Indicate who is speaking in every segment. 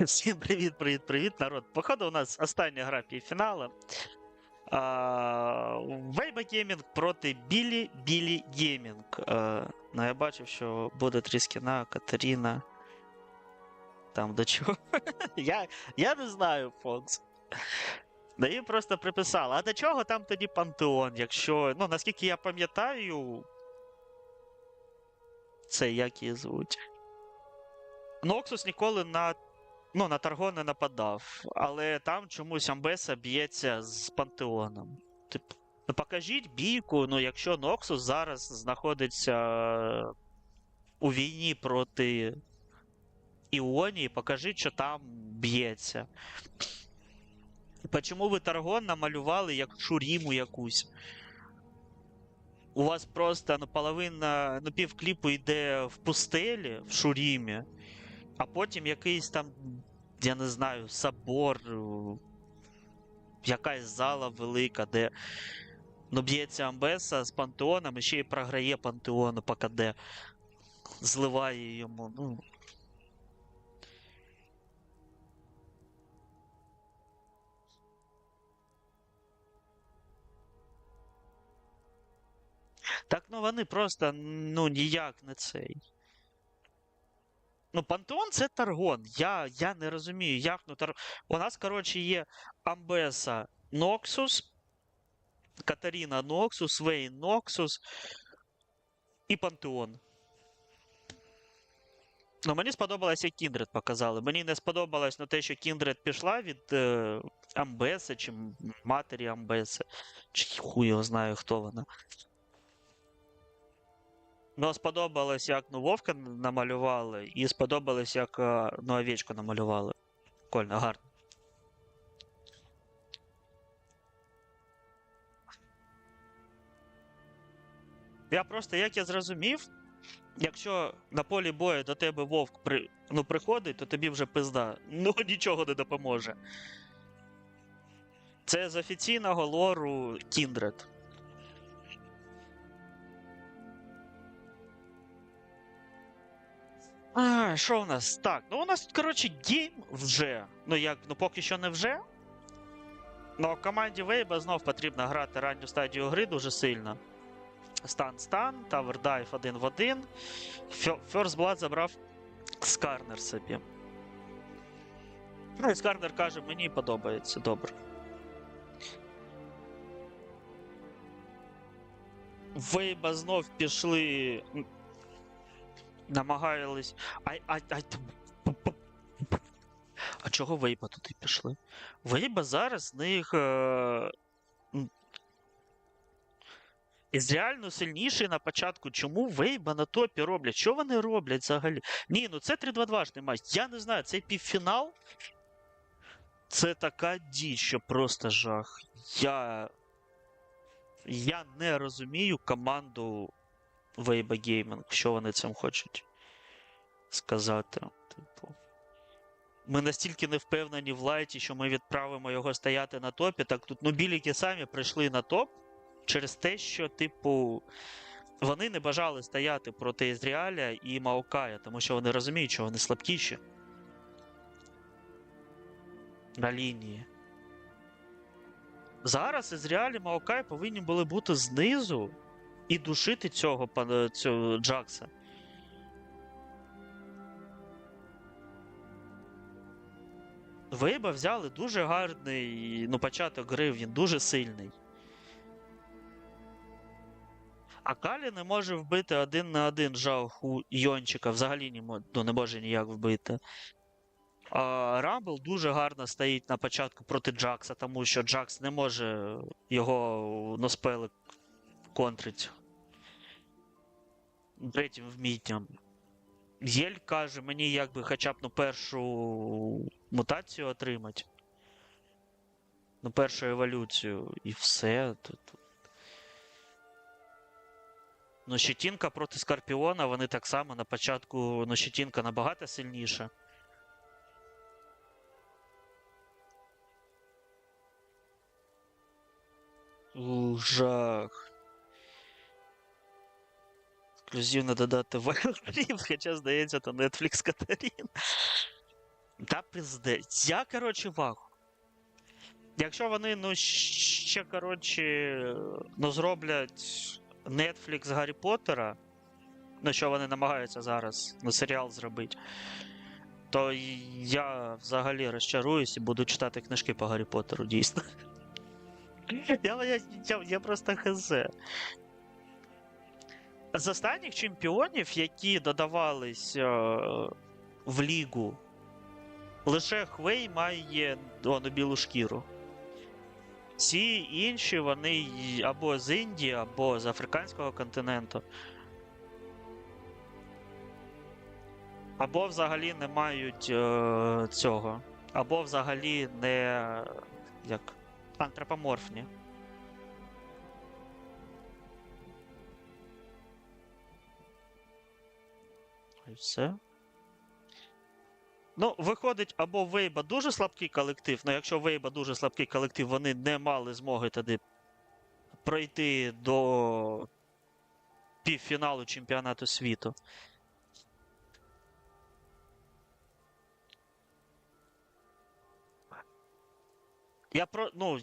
Speaker 1: Всім привіт, привіт, привіт, народ. Походу, у нас остання гра півфіналу. Вейба Геймінг проти Білі Білі Геймінг. Ну, я бачив, що буде три скіна, Катерина. Там до чого. я, я не знаю, Фокс. Да їм просто приписали. А до чого там тоді пантеон, якщо. Ну, наскільки я пам'ятаю. Це як її звуть. Ноксус ніколи на ну, на Тарго не нападав, але там чомусь Амбеса б'ється з Пантеоном. Типу, ну покажіть бійку, ну якщо Ноксус зараз знаходиться у війні проти Іонії, покажіть, що там б'ється. Почому ви Таргон намалювали як Шуріму якусь? У вас просто ну, половина, ну, пів кліпу йде в пустелі, в Шурімі, а потім якийсь там, я не знаю, собор, е, якась зала велика, де ну, б'ється Амбеса з пантеоном і ще й програє пантеону по КД. Зливає йому. Ну. Так ну вони просто ну ніяк не цей. Ну, Пантеон це Таргон. Я я не розумію, як ну Тар... У нас, коротше, є Амбеса Ноксус, Катаріна Ноксус, Вейн Ноксус і Пантеон. Ну, мені сподобалось, як Кіндред показали. Мені не сподобалось ну, те, що Кіндред пішла від е, Амбеса чи матері Амбеси. Чи хуй його знаю, хто вона. Ну, сподобалось, як ну, Вовка намалювали, і сподобалось, як е, ну, овечку намалювали. Прикольно, гарно. Я просто, як я зрозумів, якщо на полі бою до тебе вовк при... ну, приходить, то тобі вже пизда. Ну нічого не допоможе. Це з офіційного лору Kindred. А, що у нас? Так, ну у нас тут, коротше, гейм вже. Ну як, ну поки що не вже. Ну, команді Вейба знов потрібно грати ранню стадію гри дуже сильно. Стан-стан, Dive один в один. First Blood забрав Скарнер собі. Ну і Скарнер каже, мені подобається, добре. Вейба знов пішли. Намагались. Ай, ай, ай. А чого Вейба туди пішли? Вейба зараз в них. Е... Із реально сильніший на початку. Чому Вейба на топі роблять? Що вони роблять взагалі? Ні, ну це 3-2-2 матч. Я не знаю, цей півфінал. Це така діч, що просто жах. Я. Я не розумію команду Вейба Gaming, що вони цим хочуть сказати. Типу. Ми настільки не впевнені в лайті, що ми відправимо його стояти на топі. Так тут ну біліки самі прийшли на топ через те, що, типу, вони не бажали стояти проти Ізріаля і Маокая, тому що вони розуміють, що вони слабкіші на лінії. Зараз Ізріаль і Маокай повинні були бути знизу і душити цього цього Джакса. Вейба взяли дуже гарний ну, початок гри, він дуже сильний. А Калі не може вбити один на один жах у Йончика, взагалі не, мо- ну, не може ніяк вбити. А Рамбл дуже гарно стоїть на початку проти Джакса, тому що Джакс не може його носпели контрить третім вмінням. Єль каже, мені якби хоча б ну, першу мутацію отримати. Ну, першу еволюцію. І все. Тут. Ну, щетінка проти Скорпіона, вони так само на початку, ну, щетінка набагато сильніша. Жах. Ексклюзивно додати Вайлдрів, хоча, здається, то Netflix Катарін. Та пиздець. Я, коротше, ваху. Якщо вони, ну, ще, коротше, ну, зроблять Netflix Гаррі Поттера, ну, що вони намагаються зараз, ну, серіал зробити, то я взагалі розчаруюсь і буду читати книжки по Гаррі Поттеру, дійсно. Я, я, я, я просто хз. З останніх чемпіонів, які додавались е, в лігу, лише Хвей має о, ну, білу шкіру. Всі інші вони або з Індії, або з африканського континенту. Або взагалі не мають е, цього. Або взагалі не як антропоморфні. Все. Ну, виходить, або Вейба дуже слабкий колектив, ну якщо Вейба дуже слабкий колектив, вони не мали змоги тоді пройти до півфіналу чемпіонату світу. Я про. Ну,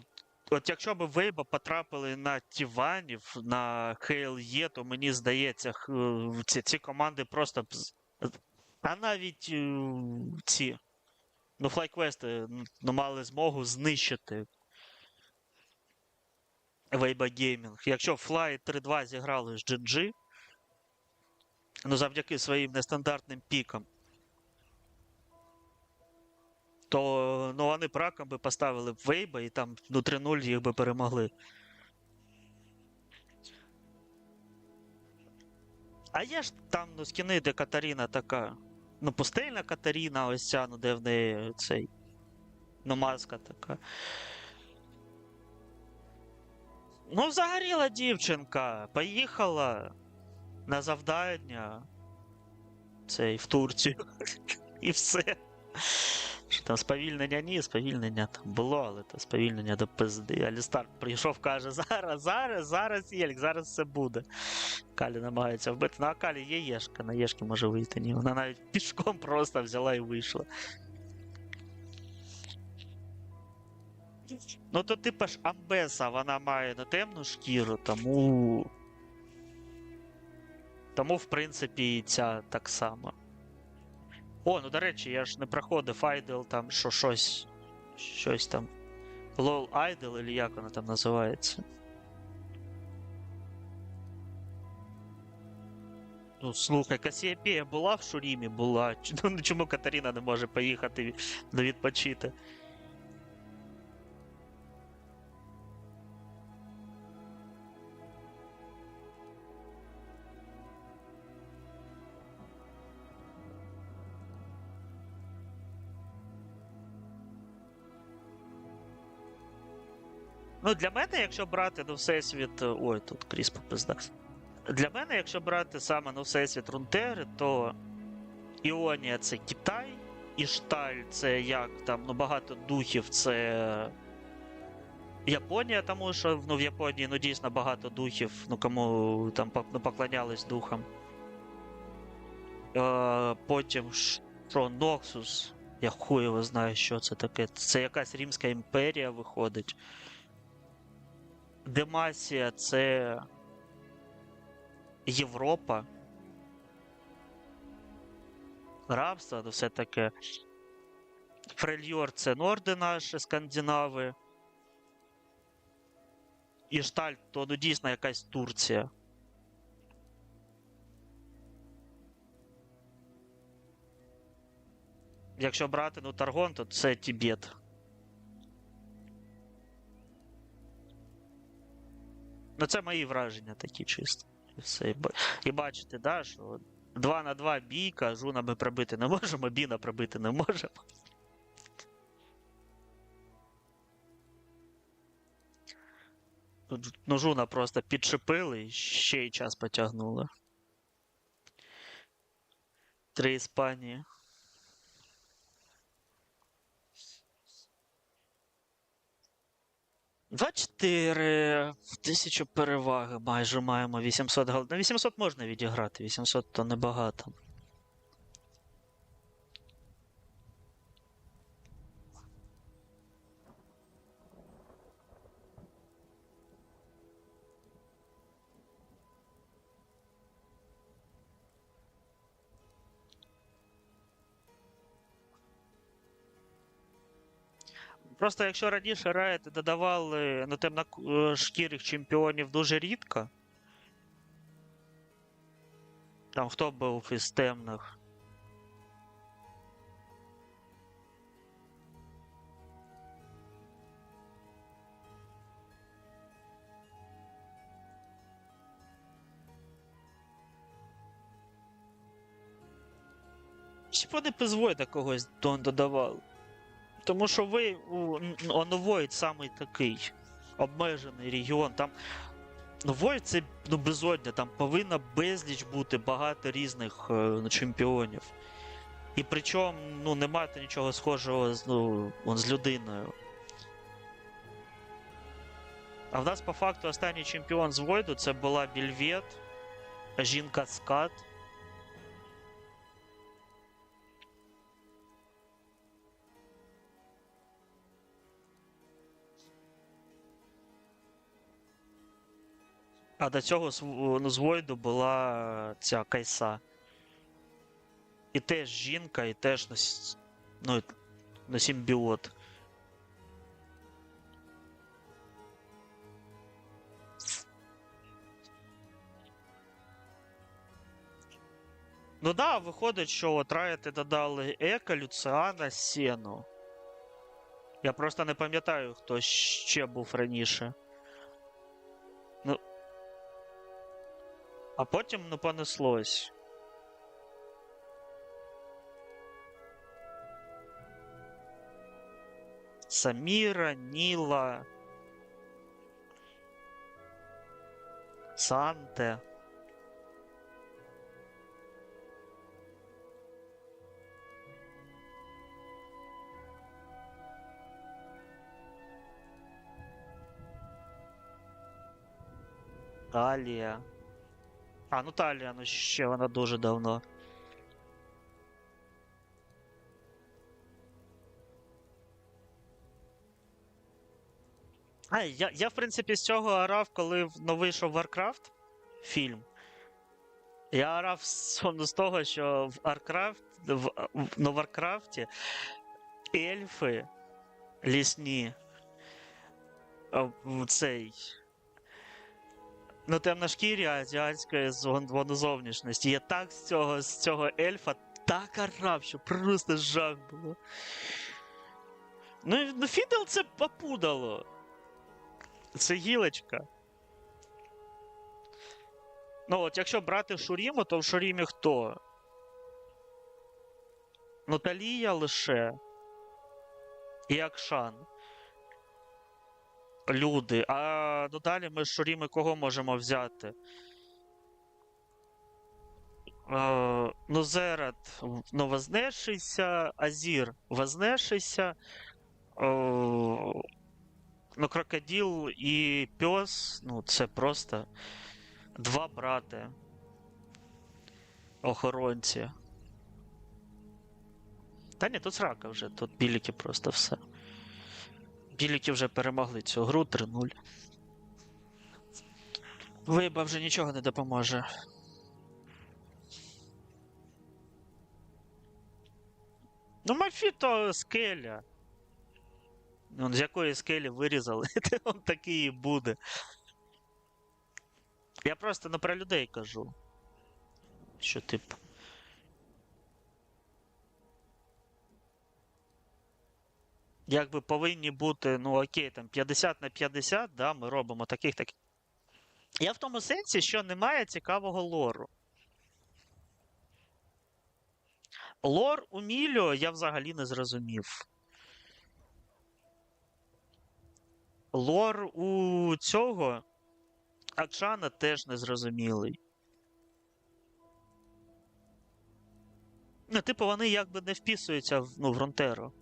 Speaker 1: от якщо б Вейба потрапили на Тіванів, на ХЛЄ, то мені здається, ці, ці команди просто А навіть е, ці. Ну, флайквести ну, мали змогу знищити Вейба Геймінг. Якщо Fly 3-2 зіграли з GG, ну завдяки своїм нестандартним пікам, то ну, вони праком би поставили б Вейба і там ну, 3-0 їх би перемогли. А є ж там ну, скіни, де Катаріна така. Ну, пустельна Катаріна, ось ця, ну, де в неї цей. Ну, маска така. Ну, загоріла дівчинка. Поїхала на завдання. Цей в Турцію. І все. Що там сповільнення ні, сповільнення там було, але то сповільнення до пизди. Алістар прийшов, каже: зараз, зараз, зараз Єлік, зараз все буде. Калі намагається вбити. Ну, а Калі є Єшка, на Єшки може вийти. Ні. Вона навіть пішком просто взяла і вийшла. Ну, то типа ж Амбеса, вона має на темну шкіру, тому. Тому, в принципі, і ця так само. О, ну до речі, я ж не проходив Idle там, що щось. Щось там. LOL Idle, или як воно там називається. Ну, слухай, Касіопія була в Шурімі, була. Ну, чому Катерина не може поїхати відпочити? Ну, для мене, якщо брати ну, всесвіт. е, Ой, тут Кріс попизда. Для мене, якщо брати саме ну, всесвіт Рунтери, то Іонія це Китай, Ішталь це як там ну, багато духів, це Японія, тому що ну, в Японії ну, дійсно багато духів, ну кому там ну, поклонялись духам. Е, потім що Ноксус, я хуй його знаю, що це таке. Це якась Римська імперія виходить. Демасія це Європа. Рабство, ну все таке. Фрельйор це норди наші, скандинави. Ішталь, то ну дійсно якась Турція. Якщо брати ну Таргон, то це Тібет. Ну, це мої враження такі чисто. І все. І, бачите, да, що 2 на 2 бійка, жуна ми пробити не можемо, біна пробити не можемо. Ну, жуна просто підшипили і ще й час потягнули. Три Іспанії. Два чотири. Тисячу переваги майже маємо 800 гол. На 800 можна відіграти, 800 то небагато. Просто якщо раніше Riot додавали ну, темношкірих чемпіонів дуже рідко. Там хто був із темних? Чи вони без Войда когось додавали? Тому що ви у н- Void самий такий обмежений регіон. Там ну, це ну, безодня, там повинна безліч бути багато різних е, ну, чемпіонів. І причому ну, немає нічого схожого з, ну, з людиною. А в нас по факту останній чемпіон з Войду це була Більвет, жінка Скат. А до цього з, ну, з Войду була е, ця Кайса. І теж жінка, і теж на, ну, на симбіот. Ну да, виходить, що от Райти додали Ека, Люціана, Сену. Я просто не пам'ятаю, хто ще був раніше. А потім ну понеслось. Саміра, Ніла. Санте. Талія. А, ну Талія, ну ще вона дуже давно. А, я, я, в принципі, з цього орав, коли ну, вийшов Warcraft фільм. Я орав з, того, що в Warcraft, в, в Warcraft ельфи лісні. Цей. Ну, темношкірі азіатської зон- воно зовнішності. Я так з цього, з цього ельфа так орав, що просто жах було. Ну, ну Фідел це попудало. Це гілочка. Ну, от якщо брати Шуріму, то в Шурімі хто? Ну, Талія лише. І Акшан. Люди. А ну далі ми Шуріми кого можемо взяти? Е, ну, Зерат, ну, вознесшийся, Азір, вознесшийся. Е, ну, крокодил і пес, ну, це просто два брати. Охоронці. Та ні, тут срака вже, тут біліки просто все. Біліки вже перемогли цю гру 3-0. Виба вже нічого не допоможе. Ну, Мафіто скеля. Он з якої скелі вирізали, он такий і буде. Я просто ну, про людей кажу. Що типу. Якби повинні бути, ну окей, там 50 на 50, да, ми робимо таких таких. Я в тому сенсі, що немає цікавого лору. Лор у Мільо я взагалі не зрозумів. Лор у цього Акшана теж незрозумілий. Ну, типу, вони якби не вписуються в, ну, в Ронтеро.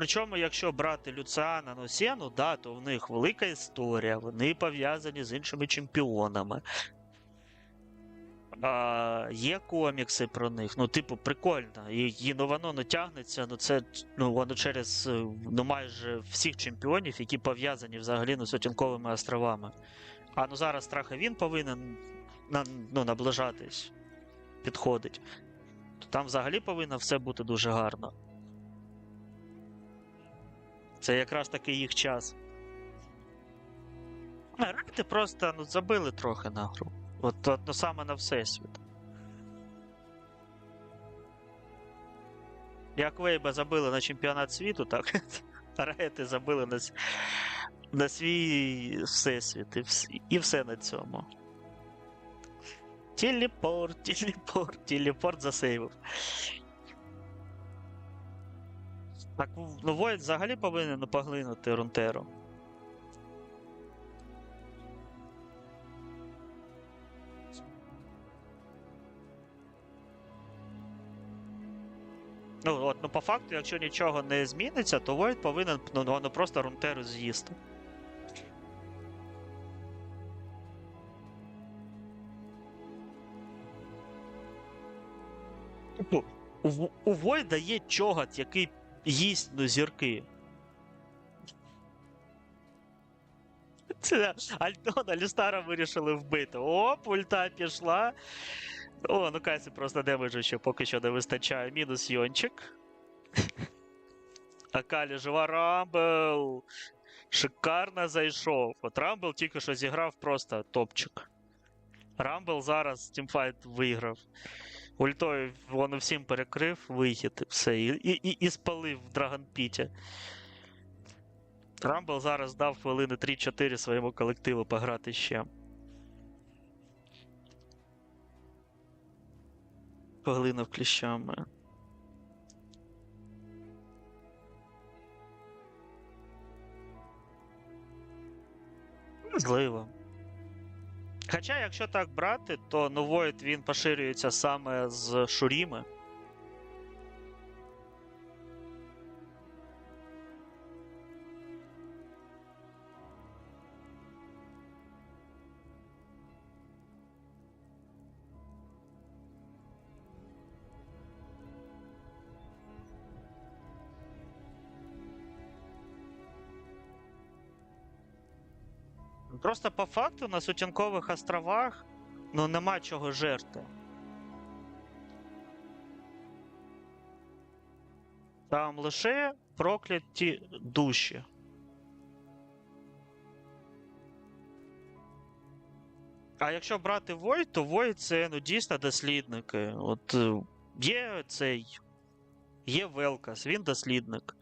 Speaker 1: Причому, якщо брати Люціана ну, да, то в них велика історія, вони пов'язані з іншими чемпіонами. А, є комікси про них. Ну, типу, прикольно. І, ну, воно ну, тягнеться, ну це ну, воно через е, ну, майже всіх чемпіонів, які пов'язані взагалі ну, з Отінковими островами. А ну зараз трохи він повинен на, ну, наближатись, підходить. То там взагалі повинно все бути дуже гарно. Це якраз таки їх час. А, просто ну, забили трохи на гру. От, от ну, саме на Всесвіт. Як Вейба забили на чемпіонат світу, так Рейти забили на, на свій Всесвіт. І, вс- і все на цьому. Телепорт, телепорт, телепорт засейвив. Так, ну Войт взагалі повинен поглинути Рунтеру. Ну, от, ну по факту, якщо нічого не зміниться, то Войт повинен ну, воно просто Рунтеру з'їсти. Типу, у Войда є чогат, який ну, зірки. Це Альтона Лістара вирішили вбити. Оп, ульта пішла. О, ну Кайсі просто демеджу ще поки що не вистачає. Мінус Йончик. Акалі жива Рамбл. Шикарно зайшов. От Рамбл тільки що зіграв просто топчик. Рамбл зараз тімфайт виграв. Ультою він всім перекрив, вихід і все. І, і, і, спалив в Драгонпіті. Рамбл зараз дав хвилини 3-4 своєму колективу пограти ще. Поглинув кліщами. Можливо. Хоча, якщо так брати, то Новоїд він поширюється саме з Шуріми. Просто по факту на Сутінкових островах ну нема чого жерти. Там лише прокляті душі. А якщо брати Войд, то Войд це ну, дійсно дослідники. От е, є цей. Є Велкас, він дослідник.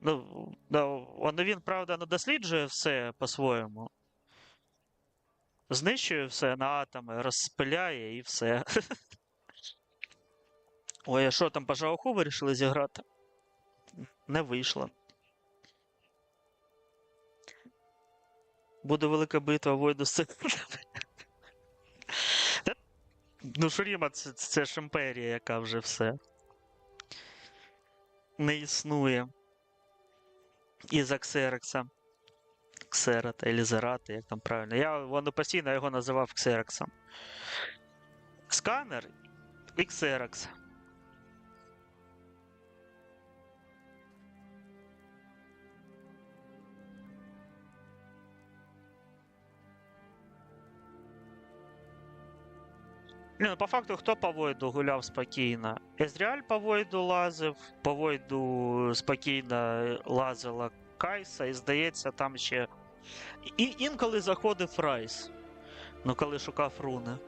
Speaker 1: Ну, ну, він, правда, не досліджує все по-своєму. Знищує все на атоми, розпиляє і все. Ой, а що там по Жауху вирішили зіграти? Не вийшло. Буде велика битва Войду з. Ну, Шуріма це, це ж імперія, яка вже все. Не існує. Із Аксерекса. Ксера та Елізерата, як там правильно. Я воно постійно його називав Ксерексом. Сканер і Ксерекс. Ні, ну по факту, хто по Войду гуляв спокійно? Езріаль по Войду лазив, по Войду спокійно лазила Кайса, і здається, там ще. І інколи заходив Райс. Ну, коли шукав руни.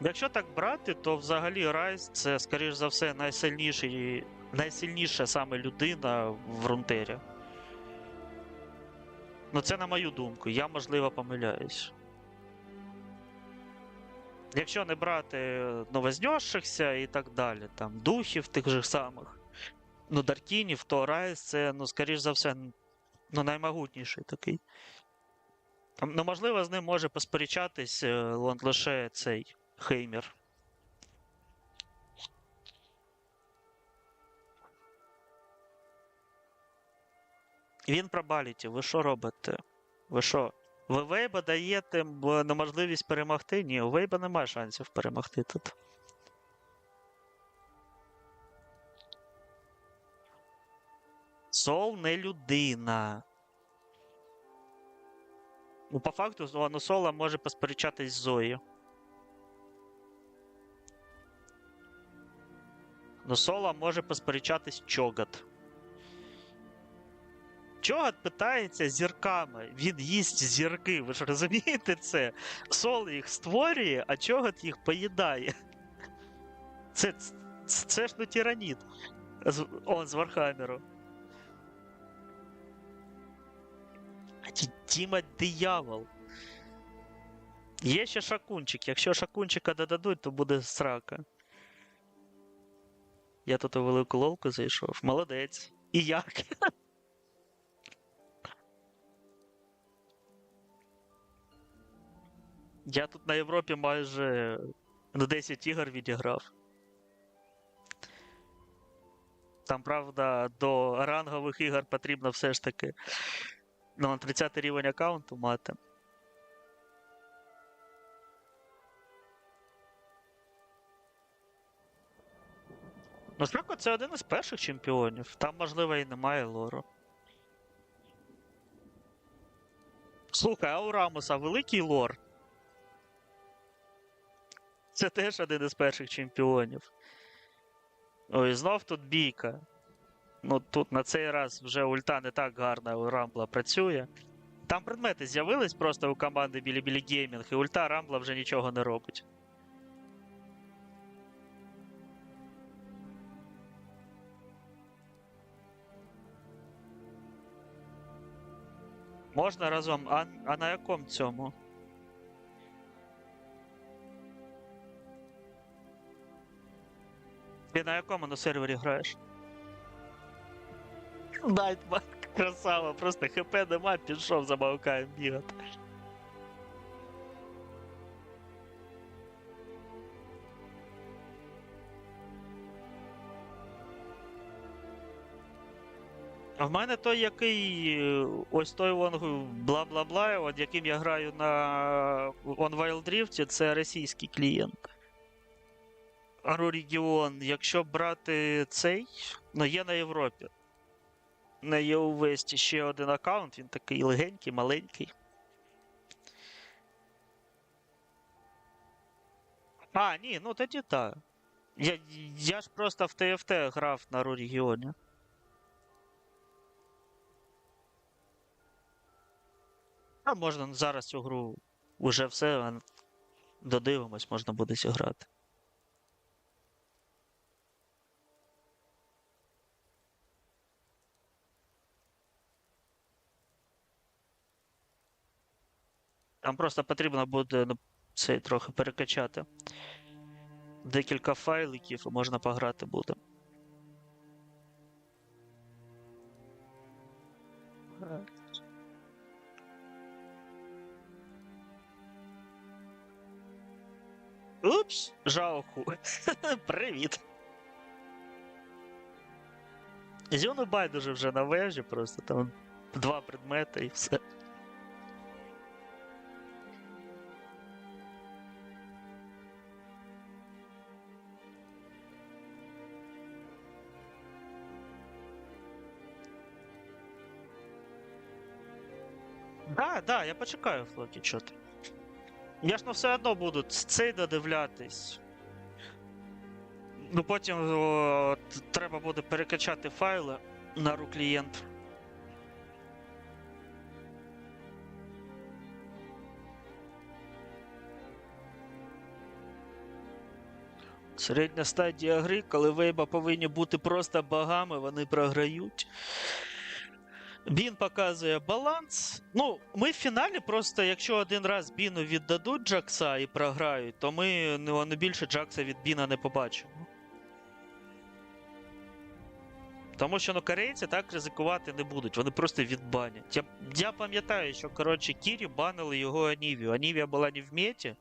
Speaker 1: Якщо так брати, то взагалі Райс це, скоріш за все, найсильніший, найсильніша саме людина в Рунтері. Ну, це на мою думку, я можливо помиляюсь. Якщо не брати новознесшихся і так далі, там духів тих же самих, ну, Даркінів, то Райс це, ну, скоріш за все, ну, наймогутніший такий. Ну, можливо, з ним може посперечатись е, лише цей Хеймер. Він про Баліті, ви що робите? Ви що? Ви Вейба даєте на можливість перемогти? Ні, у Вейба немає шансів перемогти тут. Сол не людина. Ну, по факту, воно Сола може посперечатись з Зоєю. Ну, Сола може посперечатись Чогат. Чогат питається зірками. Він їсть зірки. Ви ж розумієте це? Сол їх створює, а чогат їх поїдає. Це, це, це ж ну тираніт. З, он з Вархаммеру. А ті- диявол. Є ще шакунчик. Якщо шакунчика додадуть, то буде срака. Я тут у велику лолку зайшов. Молодець. І як? Я тут на Європі майже на 10 ігор відіграв. Там, правда, до рангових ігор потрібно все ж таки ну, на 30 рівень аккаунту мати. Ну, це один із перших чемпіонів. Там, можливо, і немає лору. Слухай, а у Рамоса великий лор. Це теж один із перших чемпіонів. Ой, знов тут бійка. Ну тут на цей раз вже ульта не так гарно у Рамбла працює. Там предмети з'явились просто у команди Білі-Білі Геймінг, і ульта Рамбла вже нічого не робить. Можна разом, а, а на якому цьому? Ти на якому на сервері граєш? Найтмар, красава, просто хп нема, пішов за Маукаєм бігати. В мене той, який е, ось той вон бла-бла-бла, от яким я граю на On Wild Rift, це російський клієнт. Ару регіон, якщо брати цей, ну є на Європі. На Єувесті ще один аккаунт, він такий легенький, маленький. А, ні, ну тоді так. Я, я ж просто в ТФТ грав на Ру регіоні. А можна зараз цю гру уже все додивимось, можна буде зіграти. Там просто потрібно буде ну, цей трохи перекачати. Декілька файликів можна пограти буде. Упс, жалку. Привіт. Зіону байдуже вже на вежі, просто там два предмети і все. Да, я почекаю, Флокі, чо. Я ж ну все одно буду цей додивлятись. Ну потім о, треба буде перекачати файли на ру клієнт. Середня стадія гри, коли вейба повинні бути просто богами, вони програють. Бін показує баланс. Ну, ми в фіналі просто, якщо один раз Біну віддадуть Джакса і програють, то ми ну, не більше Джакса від Біна не побачимо. Тому що ну, корейці так ризикувати не будуть, вони просто відбанять. Я, я пам'ятаю, що коротше Кірі банили його Анівію. Анівія була не в меті,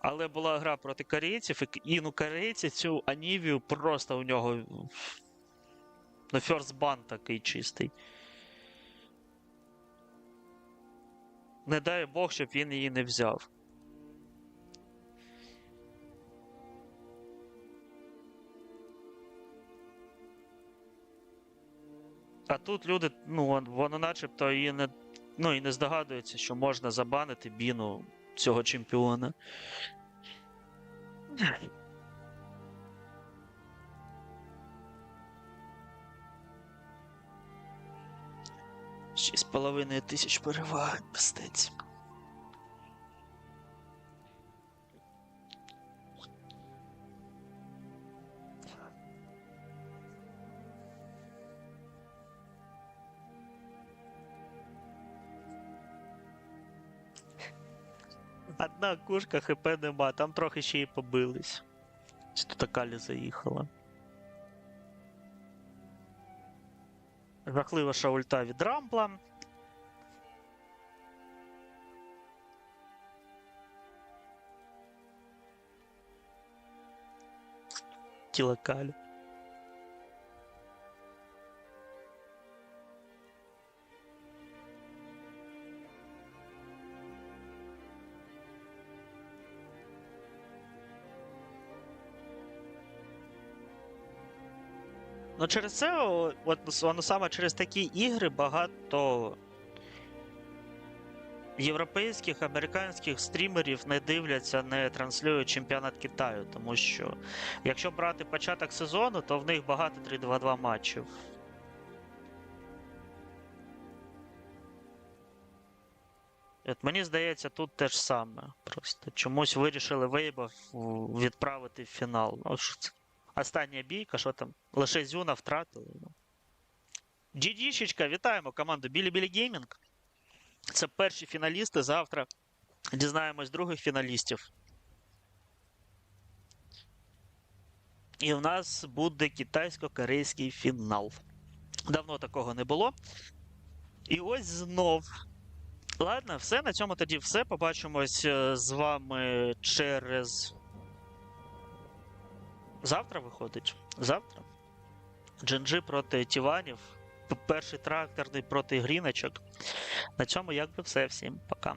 Speaker 1: але була гра проти корейців, і, ну, корейці цю Анівію просто у нього. Ну, ферст бан такий чистий. Не дай Бог, щоб він її не взяв. А тут люди, ну, воно начебто і не, ну, і не здогадуються, що можна забанити біну цього чемпіона. Шість з половиною тисяч переваги, пистець. Одна кушка хп нема, там трохи ще й побились. Тут Акалі заїхала. Жахлива шаульта ульта від рампла. Тілакаль. Ну, через це, от воно саме через такі ігри багато європейських, американських стрімерів не дивляться, не транслюють чемпіонат Китаю, тому що якщо брати початок сезону, то в них багато 3-2-2 матчів. От мені здається, тут те ж саме. Просто чомусь вирішили Вейба відправити в фінал. Ну, що це? Остання бійка, що там? Лише Зюна втратили. Ну. GG-щечка, вітаємо команду Білі Білі Геймінг. Це перші фіналісти. Завтра дізнаємось других фіналістів. І в нас буде китайсько-корейський фінал. Давно такого не було. І ось знов. Ладно, все. На цьому тоді все. Побачимось е, з вами через. Завтра виходить? Завтра? Джинджи проти Тіванів. Перший тракторний проти гріночок. На цьому якби все. Всім пока.